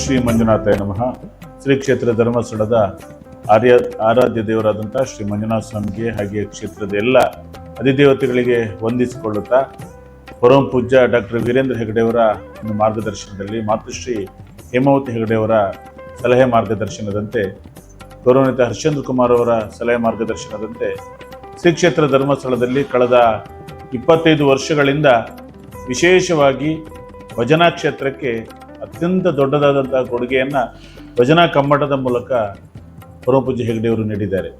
ಶ್ರೀ ಮಂಜುನಾಥ ನಮಃ. ಶ್ರೀ ಕ್ಷೇತ್ರ ಧರ್ಮಸ್ಥಳದ ಆರ್ಯ, ಆರಾಧ್ಯ ದೇವರಾದಂಥ ಶ್ರೀ ಮಂಜುನಾಥ ಸ್ವಾಮಿಗೆ ಹಾಗೆ ಕ್ಷೇತ್ರದ ಎಲ್ಲ ಅಧಿದೇವತೆಗಳಿಗೆ ವಂದಿಸಿಕೊಳ್ಳುತ್ತಾ ಪರಂ ಪೂಜ್ಯ ಡಾಕ್ಟರ್ ವೀರೇಂದ್ರ ಹೆಗಡೆಯವರ ಒಂದು ಮಾರ್ಗದರ್ಶನದಲ್ಲಿ ಮಾತೃಶ್ರೀ ಹೇಮಾವತಿ ಹೆಗಡೆಯವರ ಸಲಹೆ ಮಾರ್ಗದರ್ಶನದಂತೆ ಗೌರವನಿತ ಹರ್ಷೇಂದ್ರ ಕುಮಾರ್ ಅವರ ಸಲಹೆ ಮಾರ್ಗದರ್ಶನದಂತೆ ಶ್ರೀ ಕ್ಷೇತ್ರ ಧರ್ಮಸ್ಥಳದಲ್ಲಿ ಕಳೆದ ಇಪ್ಪತ್ತೈದು ವರ್ಷಗಳಿಂದ ವಿಶೇಷವಾಗಿ ಭಜನಾ ಕ್ಷೇತ್ರಕ್ಕೆ ಅತ್ಯಂತ ದೊಡ್ಡದಾದಂತಹ ಕೊಡುಗೆಯನ್ನು ಭಜನಾ ಕಮ್ಮಟದ ಮೂಲಕ ಪರಮಪೂಜ್ಯ ಹೆಗ್ಡೆಯವರು ನೀಡಿದ್ದಾರೆ.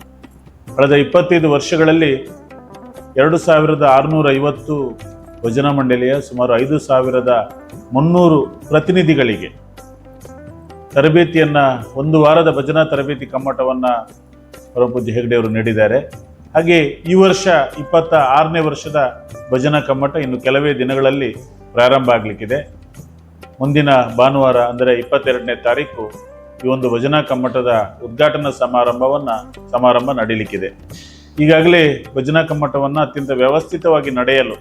ಕಳೆದ ಇಪ್ಪತ್ತೈದು ವರ್ಷಗಳಲ್ಲಿ ಎರಡು ಸಾವಿರದ ಆರುನೂರ ಐವತ್ತು ಭಜನಾ ಮಂಡಳಿಯ ಸುಮಾರು ಐದು ಸಾವಿರದ ಮುನ್ನೂರು ಪ್ರತಿನಿಧಿಗಳಿಗೆ ತರಬೇತಿಯನ್ನು, ಒಂದು ವಾರದ ಭಜನಾ ತರಬೇತಿ ಕಮ್ಮಟವನ್ನ ಪರಮಪೂಜ್ಯ ಹೆಗ್ಡೆಯವರು ನೀಡಿದ್ದಾರೆ. ಹಾಗೆ ಈ ವರ್ಷ ಇಪ್ಪತ್ತ ಆರನೇ ವರ್ಷದ ಭಜನಾ ಕಮ್ಮಟ ಇನ್ನು ಕೆಲವೇ ದಿನಗಳಲ್ಲಿ ಪ್ರಾರಂಭ ಆಗಲಿಕ್ಕಿದೆ. ಮುಂದಿನ ಭಾನುವಾರ, ಅಂದರೆ ಇಪ್ಪತ್ತೆರಡನೇ ತಾರೀಕು, ಈ ಒಂದು ಭಜನಾ ಕಮ್ಮಟದ ಉದ್ಘಾಟನಾ ಸಮಾರಂಭವನ್ನು ಸಮಾರಂಭ ನಡೀಲಿಕ್ಕಿದೆ. ಈಗಾಗಲೇ ಭಜನಾ ಕಮ್ಮಟವನ್ನು ಅತ್ಯಂತ ವ್ಯವಸ್ಥಿತವಾಗಿ ನಡೆಯಲು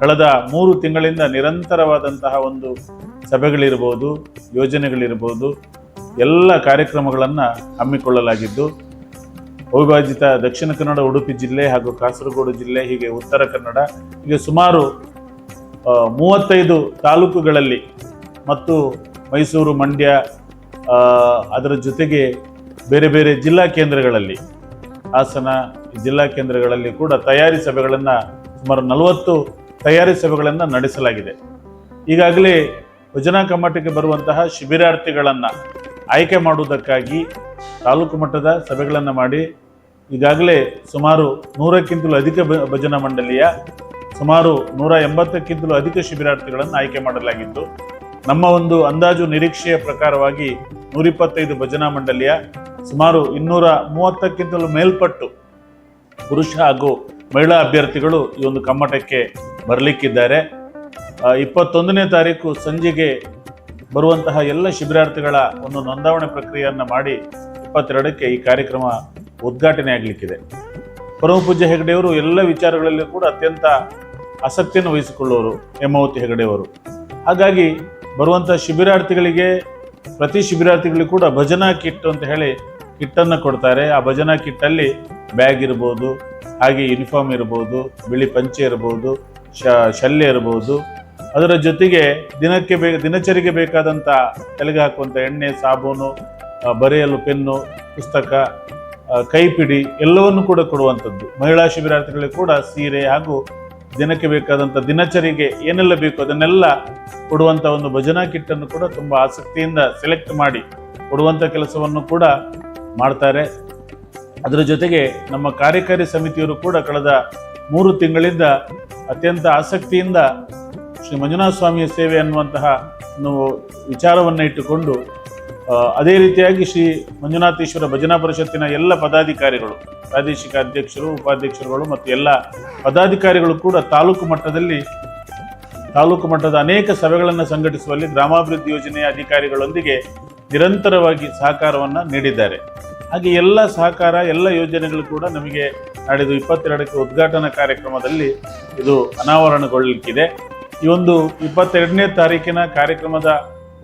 ಕಳೆದ ಮೂರು ತಿಂಗಳಿಂದ ನಿರಂತರವಾದಂತಹ ಒಂದು ಸಭೆಗಳಿರ್ಬೋದು, ಯೋಜನೆಗಳಿರ್ಬೋದು, ಎಲ್ಲ ಕಾರ್ಯಕ್ರಮಗಳನ್ನು ಹಮ್ಮಿಕೊಳ್ಳಲಾಗಿದ್ದು, ಅವಿಭಾಜಿತ ದಕ್ಷಿಣ ಕನ್ನಡ, ಉಡುಪಿ ಜಿಲ್ಲೆ ಹಾಗೂ ಕಾಸರಗೋಡು ಜಿಲ್ಲೆ, ಹೀಗೆ ಉತ್ತರ ಕನ್ನಡ, ಹೀಗೆ ಸುಮಾರು ಮೂವತ್ತೈದು ತಾಲೂಕುಗಳಲ್ಲಿ ಮತ್ತು ಮೈಸೂರು ಮಂಡ್ಯ ಅದರ ಜೊತೆಗೆ ಬೇರೆ ಬೇರೆ ಜಿಲ್ಲಾ ಕೇಂದ್ರಗಳಲ್ಲಿ, ಹಾಸನ ಜಿಲ್ಲಾ ಕೇಂದ್ರಗಳಲ್ಲಿ ಕೂಡ ತಯಾರಿ ಸಭೆಗಳನ್ನು ಸುಮಾರು ನಲವತ್ತು ತಯಾರಿ ಸಭೆಗಳನ್ನು ನಡೆಸಲಾಗಿದೆ. ಈಗಾಗಲೇ ಭಜನಾ ಕಮ್ಮಟಕ್ಕೆ ಬರುವಂತಹ ಶಿಬಿರಾರ್ಥಿಗಳನ್ನು ಆಯ್ಕೆ ಮಾಡುವುದಕ್ಕಾಗಿ ತಾಲೂಕು ಮಟ್ಟದ ಸಭೆಗಳನ್ನು ಮಾಡಿ, ಈಗಾಗಲೇ ಸುಮಾರು ನೂರಕ್ಕಿಂತಲೂ ಅಧಿಕ ಭಜನಾ ಮಂಡಳಿಯ ಸುಮಾರು ನೂರ ಎಂಬತ್ತಕ್ಕಿಂತಲೂ ಅಧಿಕ ಶಿಬಿರಾರ್ಥಿಗಳನ್ನು ಆಯ್ಕೆ ಮಾಡಲಾಗಿದ್ದು ನಮ್ಮ ಒಂದು ಅಂದಾಜು ನಿರೀಕ್ಷೆಯ ಪ್ರಕಾರವಾಗಿ ನೂರಿಪ್ಪತ್ತೈದು ಭಜನಾ ಮಂಡಳಿಯ ಸುಮಾರು ಇನ್ನೂರ ಮೂವತ್ತಕ್ಕಿಂತಲೂ ಮೇಲ್ಪಟ್ಟು ಪುರುಷ ಹಾಗೂ ಮಹಿಳಾ ಅಭ್ಯರ್ಥಿಗಳು ಈ ಒಂದು ಕಮ್ಮಟಕ್ಕೆ ಬರಲಿಕ್ಕಿದ್ದಾರೆ. ಇಪ್ಪತ್ತೊಂದನೇ ತಾರೀಕು ಸಂಜೆಗೆ ಬರುವಂತಹ ಎಲ್ಲ ಶಿಬಿರಾರ್ಥಿಗಳ ಒಂದು ನೋಂದಾವಣೆ ಪ್ರಕ್ರಿಯೆಯನ್ನು ಮಾಡಿ ಇಪ್ಪತ್ತೆರಡಕ್ಕೆ ಈ ಕಾರ್ಯಕ್ರಮ ಉದ್ಘಾಟನೆ ಆಗಲಿಕ್ಕಿದೆ. ಪರಮಪೂಜ್ಯ ಹೆಗಡೆಯವರು ಎಲ್ಲ ವಿಚಾರಗಳಲ್ಲಿ ಕೂಡ ಅತ್ಯಂತ ಆಸಕ್ತಿಯನ್ನು ವಹಿಸಿಕೊಳ್ಳುವರು ಹೇಮಾವತಿ ಹೆಗಡೆಯವರು. ಹಾಗಾಗಿ ಬರುವಂತಹ ಶಿಬಿರಾರ್ಥಿಗಳಿಗೆ, ಪ್ರತಿ ಶಿಬಿರಾರ್ಥಿಗಳಿಗೂ ಕೂಡ ಭಜನಾ ಕಿಟ್ ಅಂತ ಹೇಳಿ ಕಿಟ್ಟನ್ನು ಕೊಡ್ತಾರೆ. ಆ ಭಜನಾ ಕಿಟ್ಟಲ್ಲಿ ಬ್ಯಾಗ್ ಇರ್ಬೋದು, ಹಾಗೆ ಯೂನಿಫಾರ್ಮ್ ಇರ್ಬೋದು, ಬಿಳಿ ಪಂಚೆ ಇರ್ಬೋದು, ಶ, ಶಲ್ಯ ಇರ್ಬೋದು. ಅದರ ಜೊತೆಗೆ ದಿನಕ್ಕೆ ಬೇ, ದಿನಚರಿಗೆ ಬೇಕಾದಂಥ ತಲೆಗೆ ಹಾಕುವಂಥ ಎಣ್ಣೆ, ಸಾಬೂನು ಬರೆಯಲು ಪೆನ್ನು, ಪುಸ್ತಕ ಕೈಪಿಡಿ ಎಲ್ಲವನ್ನು ಕೂಡ ಕೊಡುವಂಥದ್ದು. ಮಹಿಳಾ ಶಿಬಿರಾರ್ಥಿಗಳಿಗೆ ಕೂಡ ಸೀರೆ ಹಾಗೂ ದಿನಕ್ಕೆ ಬೇಕಾದಂಥ ದಿನಚರಿಗೆ ಏನೆಲ್ಲ ಬೇಕು ಅದನ್ನೆಲ್ಲ ಕೊಡುವಂಥ ಒಂದು ಭಜನಾ ಕಿಟ್ಟನ್ನು ಕೂಡ ತುಂಬ ಆಸಕ್ತಿಯಿಂದ ಸೆಲೆಕ್ಟ್ ಮಾಡಿ ಕೊಡುವಂಥ ಕೆಲಸವನ್ನು ಕೂಡ ಮಾಡ್ತಾರೆ. ಅದರ ಜೊತೆಗೆ ನಮ್ಮ ಕಾರ್ಯಕಾರಿ ಸಮಿತಿಯವರು ಕೂಡ ಕಳೆದ ಮೂರು ತಿಂಗಳಿಂದ ಅತ್ಯಂತ ಆಸಕ್ತಿಯಿಂದ ಶ್ರೀ ಮಂಜುನಾಥ ಸ್ವಾಮಿಯ ಸೇವೆ ಅನ್ನುವಂತಹ ವಿಚಾರವನ್ನು ಇಟ್ಟುಕೊಂಡು ಅದೇ ರೀತಿಯಾಗಿ ಶ್ರೀ ಮಂಜುನಾಥೇಶ್ವರ ಭಜನಾ ಪರಿಷತ್ತಿನ ಎಲ್ಲ ಪದಾಧಿಕಾರಿಗಳು, ಪ್ರಾದೇಶಿಕ ಅಧ್ಯಕ್ಷರು, ಉಪಾಧ್ಯಕ್ಷರುಗಳು ಮತ್ತು ಎಲ್ಲ ಪದಾಧಿಕಾರಿಗಳು ಕೂಡ ತಾಲೂಕು ಮಟ್ಟದಲ್ಲಿ, ತಾಲೂಕು ಮಟ್ಟದ ಅನೇಕ ಸಭೆಗಳನ್ನು ಸಂಘಟಿಸುವಲ್ಲಿ ಗ್ರಾಮಾಭಿವೃದ್ಧಿ ಯೋಜನೆಯ ಅಧಿಕಾರಿಗಳೊಂದಿಗೆ ನಿರಂತರವಾಗಿ ಸಹಕಾರವನ್ನು ನೀಡಿದ್ದಾರೆ. ಹಾಗೆ ಎಲ್ಲ ಸಹಕಾರ, ಎಲ್ಲ ಯೋಜನೆಗಳು ಕೂಡ ನಮಗೆ ನಾಡಿದ್ದು ಇಪ್ಪತ್ತೆರಡಕ್ಕೆ ಉದ್ಘಾಟನಾ ಕಾರ್ಯಕ್ರಮದಲ್ಲಿ ಇದು ಅನಾವರಣಗೊಳ್ಳಲಿಕ್ಕಿದೆ ಈ ಒಂದು ಇಪ್ಪತ್ತೆರಡನೇ ತಾರೀಕಿನ ಕಾರ್ಯಕ್ರಮದ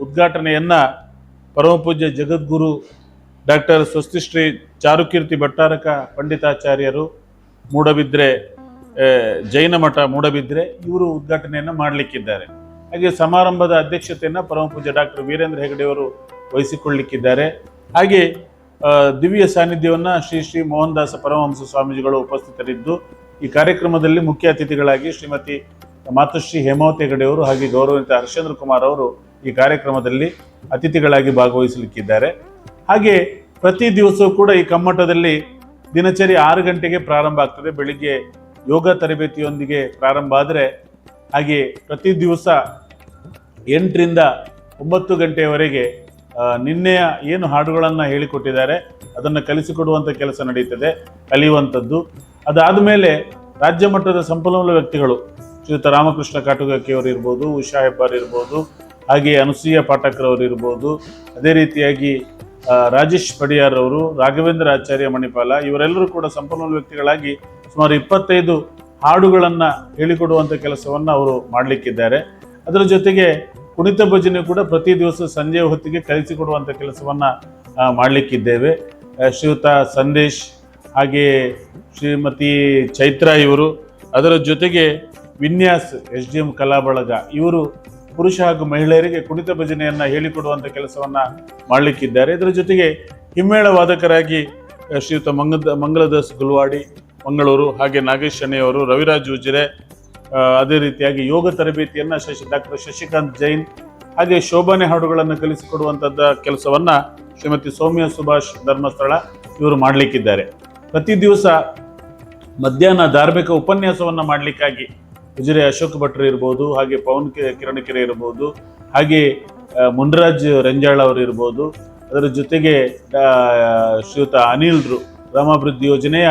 ಉದ್ಘಾಟನೆಯನ್ನ ಪರಮಪೂಜ್ಯ ಜಗದ್ಗುರು ಡಾಕ್ಟರ್ ಸ್ವಸ್ತಿಶ್ರೀ ಚಾರುಕೀರ್ತಿ ಭಟ್ಟಾರಕ ಪಂಡಿತಾಚಾರ್ಯರು ಮೂಡಬಿದ್ರೆ ಜೈನ ಮಠ ಮೂಡಬಿದ್ರೆ ಇವರು ಉದ್ಘಾಟನೆಯನ್ನು ಮಾಡಲಿಕ್ಕಿದ್ದಾರೆ. ಹಾಗೆ ಸಮಾರಂಭದ ಅಧ್ಯಕ್ಷತೆಯನ್ನು ಪರಮಪೂಜ್ಯ ಡಾಕ್ಟರ್ ವೀರೇಂದ್ರ ಹೆಗಡೆಯವರು ವಹಿಸಿಕೊಳ್ಳಲಿಕ್ಕಿದ್ದಾರೆ ಹಾಗೆ ದಿವ್ಯ ಸಾನ್ನಿಧ್ಯವನ್ನು ಶ್ರೀ ಶ್ರೀ ಮೋಹನ್ ದಾಸ ಪರಮಹಂಸ ಸ್ವಾಮೀಜಿಗಳು ಉಪಸ್ಥಿತರಿದ್ದು, ಈ ಕಾರ್ಯಕ್ರಮದಲ್ಲಿ ಮುಖ್ಯ ಅತಿಥಿಗಳಾಗಿ ಶ್ರೀಮತಿ ಮಾತುಶ್ರೀ ಹೇಮಾವತಿ ಹೆಗಡೆಯವರು ಹಾಗೆ ಗೌರವಿತ ಹರ್ಷೇಂದ್ರ ಕುಮಾರ್ ಅವರು ಈ ಕಾರ್ಯಕ್ರಮದಲ್ಲಿ ಅತಿಥಿಗಳಾಗಿ ಭಾಗವಹಿಸಲಿಕ್ಕಿದ್ದಾರೆ. ಹಾಗೆ ಪ್ರತಿ ದಿವಸವೂ ಕೂಡ ಈ ಕಮ್ಮಟದಲ್ಲಿ ದಿನಚರಿ ಆರು ಗಂಟೆಗೆ ಪ್ರಾರಂಭ ಆಗ್ತದೆ. ಬೆಳಿಗ್ಗೆ ಯೋಗ ತರಬೇತಿಯೊಂದಿಗೆ ಪ್ರಾರಂಭ ಆದರೆ ಹಾಗೆ ಪ್ರತಿ ದಿವಸ ಎಂಟರಿಂದ ಒಂಬತ್ತು ಗಂಟೆಯವರೆಗೆ ನಿನ್ನೆಯ ಏನು ಹಾಡುಗಳನ್ನು ಹೇಳಿಕೊಟ್ಟಿದ್ದಾರೆ, ಅದನ್ನು ಕಲಿಸಿಕೊಡುವಂಥ ಕೆಲಸ ನಡೀತದೆ, ಕಲಿಯುವಂಥದ್ದು. ಅದಾದ ಮೇಲೆ ರಾಜ್ಯ ಮಟ್ಟದ ಸಂಪನ್ಮೂಲ ವ್ಯಕ್ತಿಗಳು, ಶ್ರೀಯುತ ರಾಮಕೃಷ್ಣ ಕಾಟುಗಾಕಿಯವರು ಇರ್ಬೋದು, ಉಷಾ ಹೆಬ್ಬಾರ್ ಇರ್ಬೋದು ಹಾಗೆ ಅನುಸೂಯ ಪಾಠಕ್ರವರು ಇರ್ಬೋದು. ಅದೇ ರೀತಿಯಾಗಿ ರಾಜೇಶ್ ಪಡಿಯಾರ್ ಅವರು, ರಾಘವೇಂದ್ರ ಆಚಾರ್ಯ ಮಣಿಪಾಲ, ಇವರೆಲ್ಲರೂ ಕೂಡ ಸಂಪನ್ಮೂಲ ವ್ಯಕ್ತಿಗಳಾಗಿ ಸುಮಾರು ಇಪ್ಪತ್ತೈದು ಹಾಡುಗಳನ್ನು ಹೇಳಿಕೊಡುವಂಥ ಕೆಲಸವನ್ನು ಅವರು ಮಾಡಲಿಕ್ಕಿದ್ದಾರೆ. ಅದರ ಜೊತೆಗೆ ಕುಣಿತ ಭಜನೆ ಕೂಡ ಪ್ರತಿ ದಿವಸ ಸಂಜೆ ಹೊತ್ತಿಗೆ ಕಲಿಸಿಕೊಡುವಂಥ ಕೆಲಸವನ್ನು ಮಾಡಲಿಕ್ಕಿದ್ದೇವೆ. ಶ್ರೀಯುತ ಸಂದೇಶ್, ಹಾಗೆ ಶ್ರೀಮತಿ ಚೈತ್ರ ಇವರು, ಅದರ ಜೊತೆಗೆ ವಿನ್ಯಾಸ್ ಎಸ್ ಡಿ ಎಂ ಕಲಾ ಬಳಗ ಇವರು ಪುರುಷ ಹಾಗೂ ಮಹಿಳೆಯರಿಗೆ ಕುಣಿತ ಭಜನೆಯನ್ನ ಹೇಳಿಕೊಡುವಂಥ ಕೆಲಸವನ್ನ ಮಾಡಲಿಕ್ಕಿದ್ದಾರೆ. ಇದರ ಜೊತೆಗೆ ಹಿಮ್ಮೇಳ ವಾದಕರಾಗಿ ಶ್ರೀಯುತ ಮಂಗದ, ಮಂಗಳದಾಸ್ ಗುಲ್ವಾಡಿ, ಮಂಗಳೂರು ಹಾಗೆ ನಾಗೇಶ್ ಶೆಣೆಯವರು ರವಿರಾಜ್ ಉಜಿರೆ ಅದೇ ರೀತಿಯಾಗಿ ಯೋಗ ತರಬೇತಿಯನ್ನ ಶಶಿ, ಡಾಕ್ಟರ್ ಶಶಿಕಾಂತ್ ಜೈನ್ ಹಾಗೆ ಶೋಭಾನೆ ಹಾಡುಗಳನ್ನು ಕಲಿಸಿಕೊಡುವಂಥದ್ದ ಕೆಲಸವನ್ನ ಶ್ರೀಮತಿ ಸೌಮ್ಯ ಸುಭಾಷ್ ಧರ್ಮಸ್ಥಳ ಇವರು ಮಾಡಲಿಕ್ಕಿದ್ದಾರೆ. ಪ್ರತಿ ದಿವಸ ಮಧ್ಯಾಹ್ನ ಧಾರ್ಮಿಕ ಉಪನ್ಯಾಸವನ್ನ ಮಾಡಲಿಕ್ಕಾಗಿ ಉಜಿರೆ ಅಶೋಕ್ ಭಟ್ರು ಇರ್ಬೋದು, ಹಾಗೆ ಪವನ್ ಕಿರಣಕೆರೆ ಇರ್ಬೋದು, ಹಾಗೆ ಮುನ್ರಾಜ್ ರಂಜಾಳ್ ಅವರು ಇರ್ಬೋದು. ಅದರ ಜೊತೆಗೆ ಶ್ರೀಯುತ ಅನಿಲ್ರು ಗ್ರಾಮಾಭಿವೃದ್ಧಿ ಯೋಜನೆಯ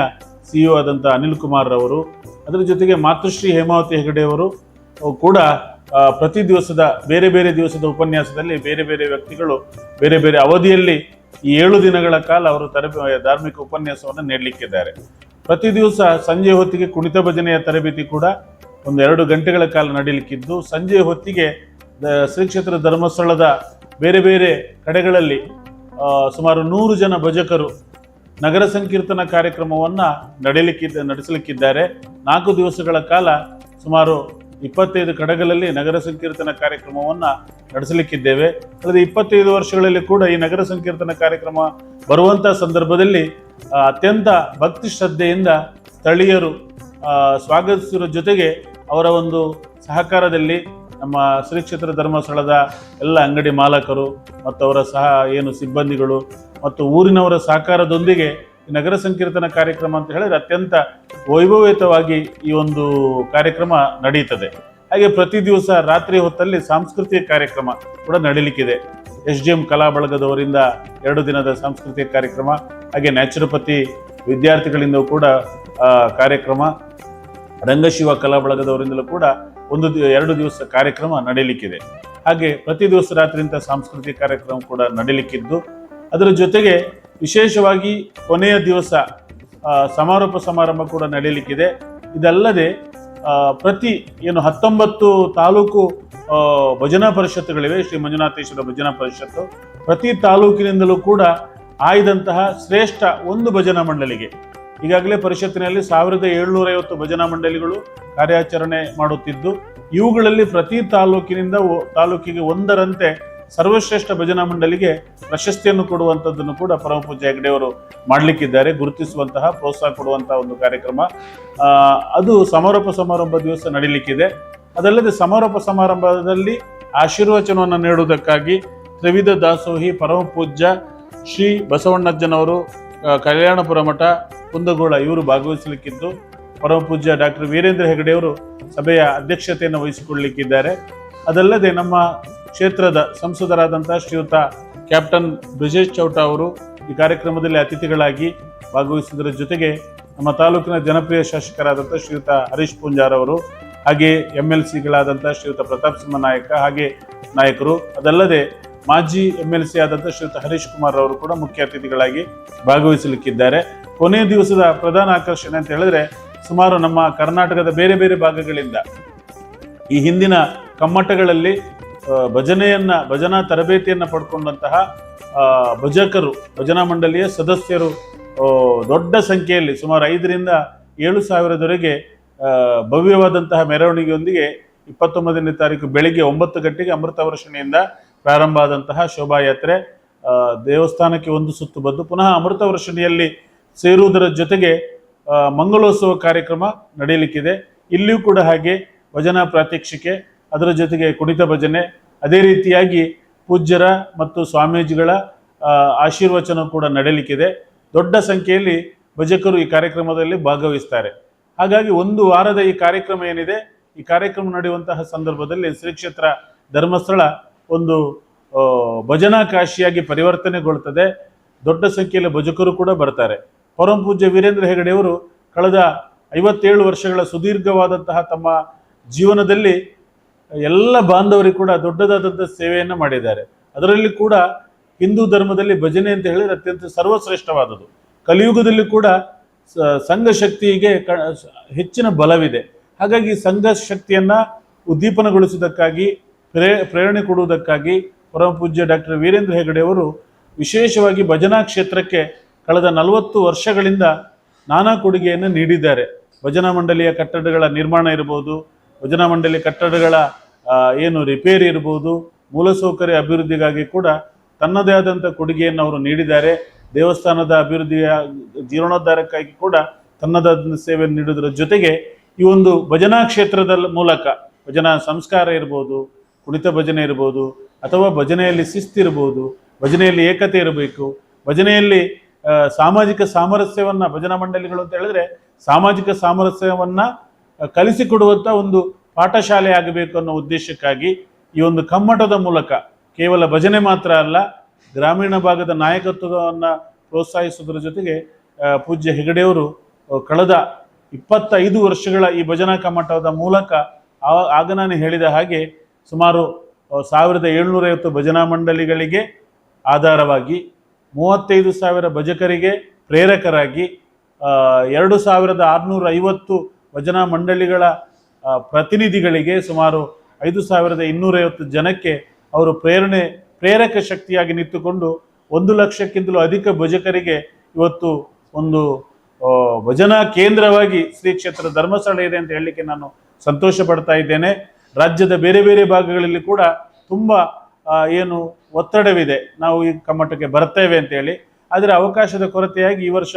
ಸಿಇಒ ಆದಂಥ ಅನಿಲ್ ಕುಮಾರ್ ಅವರು ಅದರ ಜೊತೆಗೆ ಮಾತೃಶ್ರೀ ಹೇಮಾವತಿ ಹೆಗಡೆ ಅವರು ಕೂಡ ಪ್ರತಿ ದಿವಸದ, ಬೇರೆ ಬೇರೆ ದಿವಸದ ಉಪನ್ಯಾಸದಲ್ಲಿ ಬೇರೆ ಬೇರೆ ವ್ಯಕ್ತಿಗಳು, ಬೇರೆ ಬೇರೆ ಅವಧಿಯಲ್ಲಿ ಈ ಏಳು ದಿನಗಳ ಕಾಲ ಅವರು ತರಬೇ, ಧಾರ್ಮಿಕ ಉಪನ್ಯಾಸವನ್ನು ನೀಡಲಿಕ್ಕಿದ್ದಾರೆ. ಪ್ರತಿ ದಿವಸ ಸಂಜೆ ಹೊತ್ತಿಗೆ ಕುಣಿತ ಭಜನೆಯ ತರಬೇತಿ ಕೂಡ ಒಂದು ಎರಡು ಗಂಟೆಗಳ ಕಾಲ ನಡೀಲಿಕ್ಕಿದ್ದು, ಸಂಜೆ ಹೊತ್ತಿಗೆ ಶ್ರೀ ಕ್ಷೇತ್ರ ಧರ್ಮಸ್ಥಳದ ಬೇರೆ ಬೇರೆ ಕಡೆಗಳಲ್ಲಿ ಸುಮಾರು ನೂರು ಜನ ಭಜಕರು ನಗರ ಸಂಕೀರ್ತನ ಕಾರ್ಯಕ್ರಮವನ್ನು ನಡೆಯಲಿಕ್ಕಿದ್ದ ನಡೆಸಲಿಕ್ಕಿದ್ದಾರೆ. ನಾಲ್ಕು ದಿವಸಗಳ ಕಾಲ ಸುಮಾರು ಇಪ್ಪತ್ತೈದು ಕಡೆಗಳಲ್ಲಿ ನಗರ ಸಂಕೀರ್ತನ ಕಾರ್ಯಕ್ರಮವನ್ನು ನಡೆಸಲಿಕ್ಕಿದ್ದೇವೆ. ಕಳೆದ ಇಪ್ಪತ್ತೈದು ವರ್ಷಗಳಲ್ಲಿ ಕೂಡ ಈ ನಗರ ಸಂಕೀರ್ತನ ಕಾರ್ಯಕ್ರಮ ಬರುವಂಥ ಸಂದರ್ಭದಲ್ಲಿ ಅತ್ಯಂತ ಭಕ್ತಿ ಶ್ರದ್ಧೆಯಿಂದ ಸ್ಥಳೀಯರು ಸ್ವಾಗತಿಸಿರೋ ಜೊತೆಗೆ ಅವರ ಒಂದು ಸಹಕಾರದಲ್ಲಿ ನಮ್ಮ ಶ್ರೀ ಕ್ಷೇತ್ರ ಧರ್ಮಸ್ಥಳದ ಎಲ್ಲ ಅಂಗಡಿ ಮಾಲಕರು ಮತ್ತು ಅವರ ಸಹ ಏನು ಸಿಬ್ಬಂದಿಗಳು ಮತ್ತು ಊರಿನವರ ಸಹಕಾರದೊಂದಿಗೆ ನಗರ ಸಂಕೀರ್ತನ ಕಾರ್ಯಕ್ರಮ ಅಂತ ಹೇಳಿದ್ರೆ ಅತ್ಯಂತ ವೈಭವಯುತವಾಗಿ ಈ ಒಂದು ಕಾರ್ಯಕ್ರಮ ನಡೆಯುತ್ತದೆ ಹಾಗೆ ಪ್ರತಿ ದಿವಸ ರಾತ್ರಿ ಹೊತ್ತಲ್ಲಿ ಸಾಂಸ್ಕೃತಿಕ ಕಾರ್ಯಕ್ರಮ ಕೂಡ ನಡೀಲಿಕ್ಕಿದೆ. ಎಸ್ ಡಿ ಎಂ ಕಲಾ ಬಳಗದವರಿಂದ ಎರಡು ದಿನದ ಸಾಂಸ್ಕೃತಿಕ ಕಾರ್ಯಕ್ರಮ, ಹಾಗೆ ನ್ಯಾಚುರೋಪತಿ ವಿದ್ಯಾರ್ಥಿಗಳಿಂದ ಕೂಡ ಕಾರ್ಯಕ್ರಮ ರಂಗಶಿವ ಕಲಾ ಬಳಗದವರಿಂದಲೂ ಕೂಡ ಒಂದು ಎರಡು ದಿವಸ ಕಾರ್ಯಕ್ರಮ ನಡೀಲಿಕ್ಕಿದೆ. ಹಾಗೆ ಪ್ರತಿ ದಿವಸ ರಾತ್ರಿ ಸಾಂಸ್ಕೃತಿಕ ಕಾರ್ಯಕ್ರಮ ಕೂಡ ನಡೀಲಿಕ್ಕಿದ್ದು. ಅದರ ಜೊತೆಗೆ ವಿಶೇಷವಾಗಿ ಕೊನೆಯ ದಿವಸ ಸಮಾರೋಪ ಸಮಾರಂಭ ಕೂಡ ನಡೀಲಿಕ್ಕಿದೆ. ಇದಲ್ಲದೆ ಪ್ರತಿ ಏನು ಹತ್ತೊಂಬತ್ತು ತಾಲೂಕು ಭಜನಾ ಪರಿಷತ್ತುಗಳಿವೆ, ಶ್ರೀ ಮಂಜುನಾಥೇಶ್ವರ ಭಜನಾ ಪರಿಷತ್ತು. ಪ್ರತಿ ತಾಲೂಕಿನಿಂದಲೂ ಕೂಡ ಆಯ್ದಂತಹ ಶ್ರೇಷ್ಠ ಒಂದು ಭಜನಾ ಮಂಡಳಿಗೆ ಈಗಾಗಲೇ ಪರಿಷತ್ತಿನಲ್ಲಿ ಸಾವಿರದ ಏಳ್ನೂರ ಐವತ್ತು ಭಜನಾ ಮಂಡಳಿಗಳು ಕಾರ್ಯಾಚರಣೆ ಮಾಡುತ್ತಿದ್ದು, ಇವುಗಳಲ್ಲಿ ಪ್ರತಿ ತಾಲೂಕಿನಿಂದ ತಾಲೂಕಿಗೆ ಒಂದರಂತೆ ಸರ್ವಶ್ರೇಷ್ಠ ಭಜನಾ ಮಂಡಳಿಗೆ ಪ್ರಶಸ್ತಿಯನ್ನು ಕೊಡುವಂಥದ್ದನ್ನು ಕೂಡ ಪರಮ ಪೂಜ್ಯ ಹೆಗ್ಡೆಯವರು ಮಾಡಲಿಕ್ಕಿದ್ದಾರೆ, ಗುರುತಿಸುವಂತಹ, ಪ್ರೋತ್ಸಾಹ ಕೊಡುವಂತಹ ಒಂದು ಕಾರ್ಯಕ್ರಮ. ಅದು ಸಮಾರೋಪ ಸಮಾರಂಭ ದಿವಸ ನಡೀಲಿಕ್ಕಿದೆ. ಅದಲ್ಲದೆ ಸಮಾರೋಪ ಸಮಾರಂಭದಲ್ಲಿ ಆಶೀರ್ವಚನವನ್ನು ನೀಡುವುದಕ್ಕಾಗಿ ತ್ರಿವಿಧ ದಾಸೋಹಿ ಪರಮ ಪೂಜ್ಯ ಶ್ರೀ ಬಸವಣ್ಣಜ್ಜನವರು ಕಲ್ಯಾಣಪುರ ಮಠ ಕುಂದಗೋಳ ಇವರು ಭಾಗವಹಿಸಲಿಕ್ಕಿದ್ದು ಪರಮ ಪೂಜ್ಯ ಡಾಕ್ಟರ್ ವೀರೇಂದ್ರ ಹೆಗಡೆಯವರು ಸಭೆಯ ಅಧ್ಯಕ್ಷತೆಯನ್ನು ವಹಿಸಿಕೊಳ್ಳಲಿಕ್ಕಿದ್ದಾರೆ. ಅದಲ್ಲದೆ ನಮ್ಮ ಕ್ಷೇತ್ರದ ಸಂಸದರಾದಂಥ ಶ್ರೀಯುತ ಕ್ಯಾಪ್ಟನ್ ಬ್ರಿಜೇಶ್ ಚೌಟ ಅವರು ಈ ಕಾರ್ಯಕ್ರಮದಲ್ಲಿ ಅತಿಥಿಗಳಾಗಿ ಭಾಗವಹಿಸುವುದರ ಜೊತೆಗೆ ನಮ್ಮ ತಾಲೂಕಿನ ಜನಪ್ರಿಯ ಶಾಸಕರಾದಂಥ ಶ್ರೀಯುತ ಹರೀಶ್ ಪೂಂಜಾರ್ ಅವರು ಹಾಗೆ ಎಂ ಎಲ್ ಸಿಗಳಾದಂಥ ಶ್ರೀಯುತ ಪ್ರತಾಪ್ ಸಿಂಹ ನಾಯಕ ಹಾಗೆ ನಾಯಕರು. ಅದಲ್ಲದೆ ಮಾಜಿ ಎಂ ಎಲ್ ಸಿ ಆದಂಥ ಶ್ರೀಯುತ ಹರೀಶ್ ಕುಮಾರ್ ಅವರು ಕೂಡ ಮುಖ್ಯ ಅತಿಥಿಗಳಾಗಿ ಭಾಗವಹಿಸಲಿಕ್ಕಿದ್ದಾರೆ. ಕೊನೆಯ ದಿವಸದ ಪ್ರಧಾನ ಆಕರ್ಷಣೆ ಅಂತ ಹೇಳಿದ್ರೆ ಸುಮಾರು ನಮ್ಮ ಕರ್ನಾಟಕದ ಬೇರೆ ಬೇರೆ ಭಾಗಗಳಿಂದ. ಈ ಹಿಂದಿನ ಕಮ್ಮಟಗಳಲ್ಲಿ ಭಜನೆಯನ್ನ, ಭಜನಾ ತರಬೇತಿಯನ್ನ ಪಡ್ಕೊಂಡಂತಹ ಭಜಕರು, ಭಜನಾ ಮಂಡಳಿಯ ಸದಸ್ಯರು ದೊಡ್ಡ ಸಂಖ್ಯೆಯಲ್ಲಿ ಸುಮಾರು ಐದರಿಂದ ಏಳು ಸಾವಿರದವರೆಗೆ ಭವ್ಯವಾದಂತಹ ಮೆರವಣಿಗೆಯೊಂದಿಗೆ ಇಪ್ಪತ್ತೊಂಬತ್ತನೇ ತಾರೀಕು ಬೆಳಿಗ್ಗೆ ಒಂಬತ್ತು ಗಂಟೆಗೆ ಅಮೃತ ವರ್ಷಣೆಯಿಂದ ಪ್ರಾರಂಭ ಆದಂತಹ ಶೋಭಾಯಾತ್ರೆ ದೇವಸ್ಥಾನಕ್ಕೆ ಒಂದು ಸುತ್ತು ಬಂದು ಪುನಃ ಅಮೃತ ವರ್ಷಣಿಯಲ್ಲಿ ಸೇರುವುದರ ಜೊತೆಗೆ ಮಂಗಳೋತ್ಸವ ಕಾರ್ಯಕ್ರಮ ನಡೆಯಲಿಕ್ಕಿದೆ. ಇಲ್ಲಿಯೂ ಕೂಡ ಹಾಗೆ ಭಜನಾ ಪ್ರಾತ್ಯಕ್ಷಿಕೆ, ಅದರ ಜೊತೆಗೆ ಕುಣಿತ ಭಜನೆ, ಅದೇ ರೀತಿಯಾಗಿ ಪೂಜ್ಯರ ಮತ್ತು ಸ್ವಾಮೀಜಿಗಳ ಆಶೀರ್ವಚನ ಕೂಡ ನಡೆಯಲಿಕ್ಕಿದೆ. ದೊಡ್ಡ ಸಂಖ್ಯೆಯಲ್ಲಿ ಭಜಕರು ಈ ಕಾರ್ಯಕ್ರಮದಲ್ಲಿ ಭಾಗವಹಿಸ್ತಾರೆ. ಹಾಗಾಗಿ ಒಂದು ವಾರದ ಈ ಕಾರ್ಯಕ್ರಮ ಏನಿದೆ, ಈ ಕಾರ್ಯಕ್ರಮ ನಡೆಯುವಂತಹ ಸಂದರ್ಭದಲ್ಲಿ ಶ್ರೀ ಕ್ಷೇತ್ರ ಧರ್ಮಸ್ಥಳ ಒಂದು ಭಜನಾ ಕಾಶಿಯಾಗಿ ಪರಿವರ್ತನೆಗೊಳ್ತದೆ. ದೊಡ್ಡ ಸಂಖ್ಯೆಯಲ್ಲಿ ಭಜಕರು ಕೂಡ ಬರ್ತಾರೆ. ಪರಮ ಪೂಜ್ಯ ವೀರೇಂದ್ರ ಹೆಗಡೆಯವರು ಕಳೆದ ಐವತ್ತೇಳು ವರ್ಷಗಳ ಸುದೀರ್ಘವಾದಂತಹ ತಮ್ಮ ಜೀವನದಲ್ಲಿ ಎಲ್ಲ ಬಾಂಧವರಿಗೆ ಕೂಡ ದೊಡ್ಡದಾದಂತಹ ಸೇವೆಯನ್ನು ಮಾಡಿದ್ದಾರೆ. ಅದರಲ್ಲಿ ಕೂಡ ಹಿಂದೂ ಧರ್ಮದಲ್ಲಿ ಭಜನೆ ಅಂತ ಹೇಳಿದ್ರೆ ಅತ್ಯಂತ ಸರ್ವಶ್ರೇಷ್ಠವಾದದ್ದು. ಕಲಿಯುಗದಲ್ಲಿ ಕೂಡ ಸಂಘ ಶಕ್ತಿಗೆ ಹೆಚ್ಚಿನ ಬಲವಿದೆ. ಹಾಗಾಗಿ ಸಂಘ ಶಕ್ತಿಯನ್ನ ಉದ್ದೀಪನಗೊಳಿಸುವುದಕ್ಕಾಗಿ, ಪ್ರೇ, ಪ್ರೇರಣೆ ಕೊಡುವುದಕ್ಕಾಗಿ ಪರಮ ಪೂಜ್ಯ ಡಾಕ್ಟರ್ ವೀರೇಂದ್ರ ಹೆಗಡೆ ಅವರು ವಿಶೇಷವಾಗಿ ಭಜನಾ ಕ್ಷೇತ್ರಕ್ಕೆ ಕಳೆದ ನಲವತ್ತು ವರ್ಷಗಳಿಂದ ನಾನಾ ಕೊಡುಗೆಯನ್ನು ನೀಡಿದ್ದಾರೆ. ಭಜನಾ ಮಂಡಳಿಯ ಕಟ್ಟಡಗಳ ನಿರ್ಮಾಣ ಇರ್ಬೋದು, ಭಜನಾ ಮಂಡಳಿ ಕಟ್ಟಡಗಳ ಏನು ರಿಪೇರಿ ಇರ್ಬೋದು, ಮೂಲಸೌಕರ್ಯ ಅಭಿವೃದ್ಧಿಗಾಗಿ ಕೂಡ ತನ್ನದೇ ಆದಂಥ ಕೊಡುಗೆಯನ್ನು ಅವರು ನೀಡಿದ್ದಾರೆ. ದೇವಸ್ಥಾನದ ಅಭಿವೃದ್ಧಿಯ ಜೀರ್ಣೋದ್ಧಾರಕ್ಕಾಗಿ ಕೂಡ ತನ್ನದಾದ ಸೇವೆಯನ್ನು ನೀಡುವುದರ ಜೊತೆಗೆ ಈ ಒಂದು ಭಜನಾ ಕ್ಷೇತ್ರದ ಮೂಲಕ ಭಜನಾ ಸಂಸ್ಕಾರ ಇರ್ಬೋದು, ಕುಣಿತ ಭಜನೆ ಇರ್ಬೋದು, ಅಥವಾ ಭಜನೆಯಲ್ಲಿ ಶಿಸ್ತಿರ್ಬೋದು, ಭಜನೆಯಲ್ಲಿ ಏಕತೆ ಇರಬೇಕು, ಭಜನೆಯಲ್ಲಿ ಸಾಮಾಜಿಕ ಸಾಮರಸ್ಯವನ್ನ ಭಜನಾ ಮಂಡಳಿಗಳು ಅಂತ ಹೇಳಿದ್ರೆ ಸಾಮಾಜಿಕ ಸಾಮರಸ್ಯವನ್ನ ಕಲಿಸಿಕೊಡುವಂಥ ಒಂದು ಪಾಠಶಾಲೆ ಆಗಬೇಕು ಅನ್ನೋ ಉದ್ದೇಶಕ್ಕಾಗಿ ಈ ಒಂದು ಕಮ್ಮಟದ ಮೂಲಕ ಕೇವಲ ಭಜನೆ ಮಾತ್ರ ಅಲ್ಲ, ಗ್ರಾಮೀಣ ಭಾಗದ ನಾಯಕತ್ವವನ್ನು ಪ್ರೋತ್ಸಾಹಿಸುವುದರ ಜೊತೆಗೆ ಪೂಜ್ಯ ಹೆಗಡೆಯವರು ಕಳೆದ ಇಪ್ಪತ್ತೈದು ವರ್ಷಗಳ ಈ ಭಜನಾ ಕಮ್ಮಟದ ಮೂಲಕ ಆಗ ನಾನು ಹೇಳಿದ ಹಾಗೆ ಸುಮಾರು ಸಾವಿರದ ಏಳ್ನೂರೈವತ್ತು ಭಜನಾ ಮಂಡಳಿಗಳಿಗೆ ಆಧಾರವಾಗಿ ಮೂವತ್ತೈದು ಸಾವಿರ ಭಜಕರಿಗೆ ಪ್ರೇರಕರಾಗಿ ಎರಡು ಸಾವಿರದ ಆರುನೂರ ಐವತ್ತು ಭಜನಾ ಮಂಡಳಿಗಳ ಪ್ರತಿನಿಧಿಗಳಿಗೆ ಸುಮಾರು ಐದು ಸಾವಿರದ ಇನ್ನೂರೈವತ್ತು ಜನಕ್ಕೆ ಅವರು ಪ್ರೇರಣೆ, ಪ್ರೇರಕ ಶಕ್ತಿಯಾಗಿ ನಿಂತುಕೊಂಡು ಒಂದು ಲಕ್ಷಕ್ಕಿಂತಲೂ ಅಧಿಕ ಭಜಕರಿಗೆ ಇವತ್ತು ಒಂದು ಭಜನಾ ಕೇಂದ್ರವಾಗಿ ಶ್ರೀ ಕ್ಷೇತ್ರ ಧರ್ಮಸ್ಥಳ ಇದೆ ಅಂತ ಹೇಳಲಿಕ್ಕೆ ನಾನು ಸಂತೋಷ ಪಡ್ತಾ ಇದ್ದೇನೆ. ರಾಜ್ಯದ ಬೇರೆ ಬೇರೆ ಭಾಗಗಳಲ್ಲಿ ಕೂಡ ತುಂಬ ಏನು ಒತ್ತಡವಿದೆ, ನಾವು ಈ ಕಮ್ಮಟಕ್ಕೆ ಬರ್ತೇವೆ ಅಂತ ಹೇಳಿ, ಆದರೆ ಅವಕಾಶದ ಕೊರತೆಯಾಗಿ ಈ ವರ್ಷ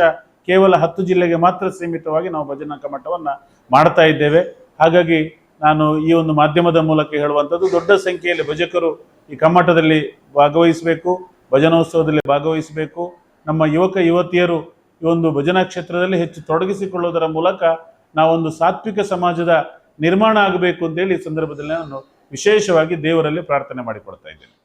ಕೇವಲ ಹತ್ತು ಜಿಲ್ಲೆಗೆ ಮಾತ್ರ ಸೀಮಿತವಾಗಿ ನಾವು ಭಜನಾ ಕಮ್ಮಟವನ್ನು ಮಾಡ್ತಾ ಇದ್ದೇವೆ. ಹಾಗಾಗಿ ನಾನು ಈ ಒಂದು ಮಾಧ್ಯಮದ ಮೂಲಕ ಹೇಳುವಂಥದ್ದು, ದೊಡ್ಡ ಸಂಖ್ಯೆಯಲ್ಲಿ ಭಜಕರು ಈ ಕಮ್ಮಟದಲ್ಲಿ ಭಾಗವಹಿಸಬೇಕು, ಭಜನೋತ್ಸವದಲ್ಲಿ ಭಾಗವಹಿಸಬೇಕು. ನಮ್ಮ ಯುವಕ, ಯುವತಿಯರು ಈ ಒಂದು ಭಜನಾ ಕ್ಷೇತ್ರದಲ್ಲಿ ಹೆಚ್ಚು ತೊಡಗಿಸಿಕೊಳ್ಳುವುದರ ಮೂಲಕ ನಾವೊಂದು ಸಾತ್ವಿಕ ಸಮಾಜದ ನಿರ್ಮಾಣ ಆಗಬೇಕು ಅಂತೇಳಿ ಈ ಸಂದರ್ಭದಲ್ಲಿ ನಾನು ವಿಶೇಷವಾಗಿ ದೇವರಲ್ಲಿ ಪ್ರಾರ್ಥನೆ ಮಾಡಿಕೊಡ್ತಾ ಇದ್ದೇನೆ.